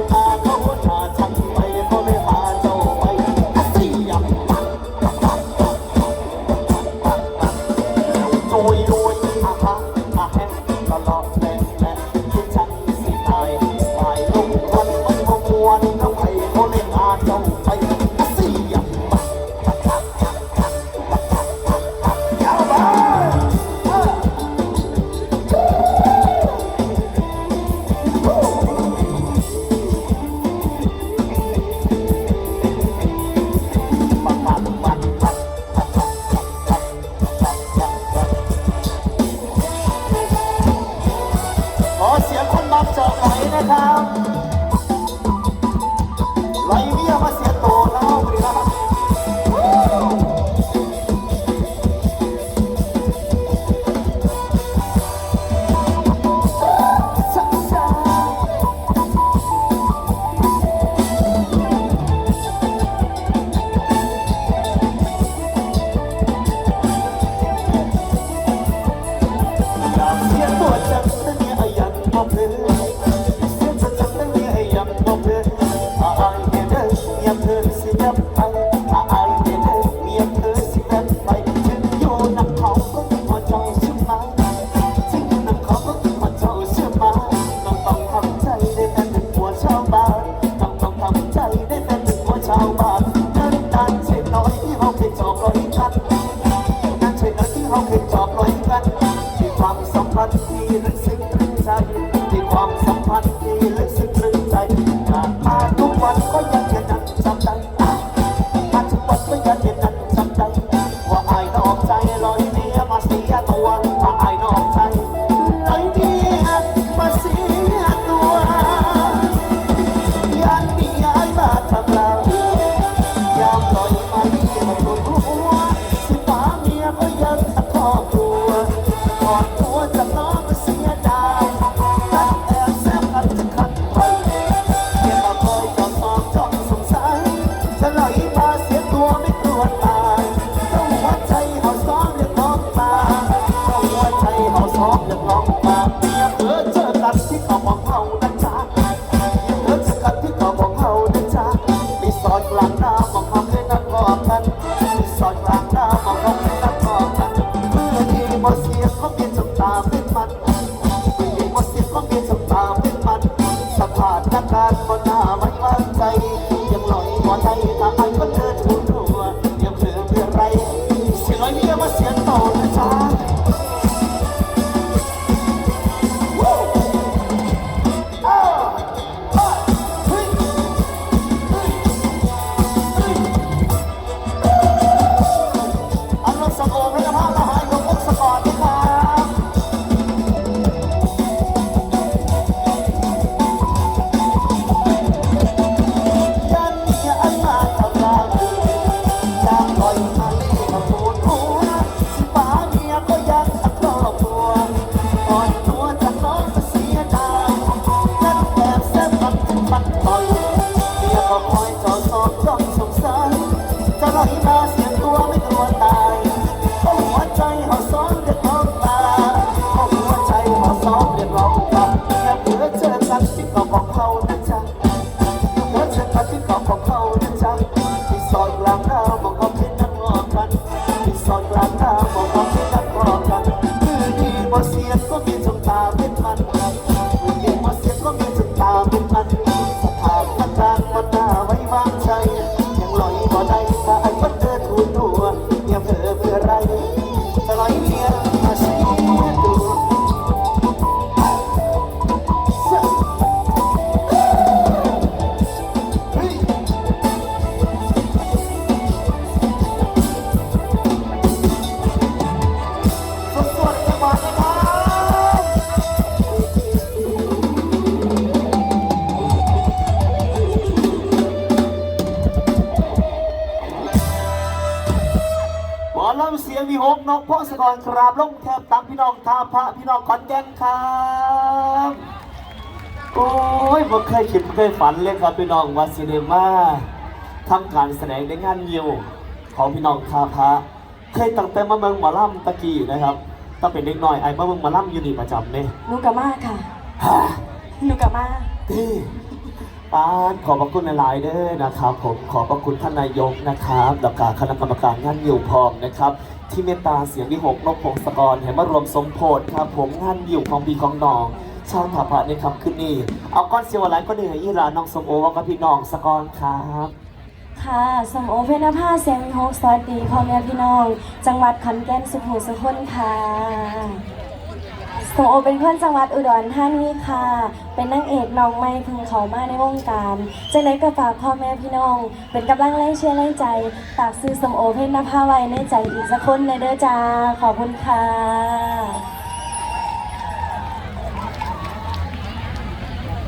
Oh, oh, oh. palmas, Hallelujah. roll up. ยังมีโอ๊กนกพ่งศกอนครับล่งแคบตากพี่น้องท่าพระพี่น้องขอนแก่นครับโอ้ยผมเคยคิดเคยฝันเลยครับพี่น้องว่าซีเดมาทำการแสดงในงานเยี่ยวของพี่น้องท่าพระเคยตั้งแต่มาเมืองมอล่ำตะกี้นะครับต้องเป็นเด็กน่อยไอ้มาเมืองมอล่ำอยู่นี่ประจำเนี่ยนูกามาค่ะ หนูกามาที่ ป้าขอบพระคุณหลายๆเด้อนะครับ ผมขอบพระคุณท่านนายกนะครับแล้วก็คณะกรรมการงานอยู่พร้อมนะครับ ที่เมตตาเสียงวิหกนกพงศกรเห็นมารวมสมโพธครับ ผมงานอยู่ของปีของน้องชาวถาพระในคำขึ้นนี้เอาก้อนเสียวอะไรก็เหนื่อยอีหลาน้องสมโอว่ากับพี่น้องสกรครับค่ะสมโอเพนภาเสียงวิหกสวัสดีพ่อแม่พี่น้อง จังหวัดขอนแก่นสุโขสุคนค่ะ สมโอเป็นคนจังหวัดอุดรธานีค่ะ เป็นนางเอกน้องไม่พึงเขามาในวงการจังไดก็ฝากพ่อแม่พี่น้อง เป็นกำลังแรงเชื่อแรงใจฝากซื้อสมโอเพชรนภาไว้ในใจอีกสักคนในเด้อจ้า ขอบคุณค่ะ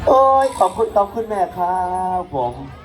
โอ้ยขอบคุณขอบคุณแม่ครับผม